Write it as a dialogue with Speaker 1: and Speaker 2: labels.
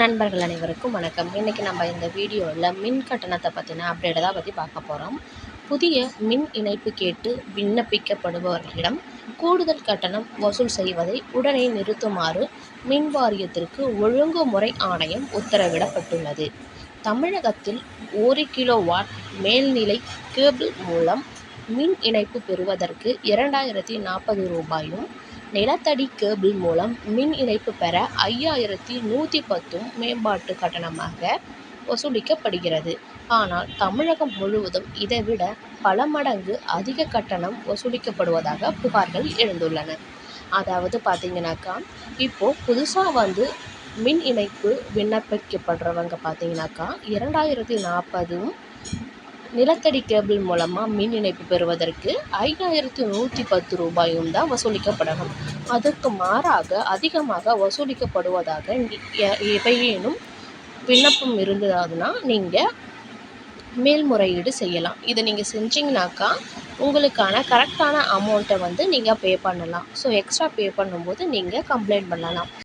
Speaker 1: நண்பர்கள் அனைவருக்கும் வணக்கம். இன்றைக்கி நம்ம இந்த வீடியோவில் மின் கட்டணத்தை பற்றின அப்டேட்டை தான் பற்றி பார்க்க போகிறோம் புதிய மின் இணைப்பு கேட்டு விண்ணப்பிக்கப்படுபவர்களிடம் கூடுதல் கட்டணம் வசூல் செய்வதை உடனே நிறுத்துமாறு மின் வாரியத்திற்கு ஒழுங்குமுறை ஆணையம் உத்தரவிடப்பட்டுள்ளது. தமிழகத்தில் ஒரு கிலோ வாட் மேல்நிலை கேபிள் மூலம் மின் இணைப்பு பெறுவதற்கு இரண்டாயிரத்தி நாற்பது ரூபாயும் நிலத்தடி கேபிள் மூலம் மின் இணைப்பு பெற ஐயாயிரத்தி நூற்றி பத்தும் மேம்பாட்டு கட்டணமாக வசூலிக்கப்படுகிறது. ஆனால் தமிழகம் முழுவதும் இதைவிட பல மடங்கு அதிக கட்டணம் வசூலிக்கப்படுவதாக புகார்கள் எழுந்துள்ளன. அதாவது பார்த்தீங்கன்னாக்கா இப்போது புதுசாக வந்து மின் இணைப்பு விண்ணப்பிக்கப்படுறவங்க பார்த்தீங்கன்னாக்கா இரண்டாயிரத்தி நாற்பதும் நிலத்தடி கேபிள் மூலமாக மின் இணைப்பு பெறுவதற்கு ஐயாயிரத்து நூற்றி பத்து ரூபாயும் தான் வசூலிக்கப்படணும். அதற்கு மாறாக அதிகமாக வசூலிக்கப்படுவதாக எவையேனும் விண்ணப்பம் இருந்ததுன்னா நீங்கள் மேல்முறையீடு செய்யலாம். இதை நீங்கள் செஞ்சிங்கனாக்கா உங்களுக்கான கரெக்டான அமௌண்ட்டை வந்து நீங்கள் பே பண்ணலாம். ஸோ எக்ஸ்ட்ரா பே பண்ணும்போது நீங்கள் கம்ப்ளைண்ட் பண்ணலாம்.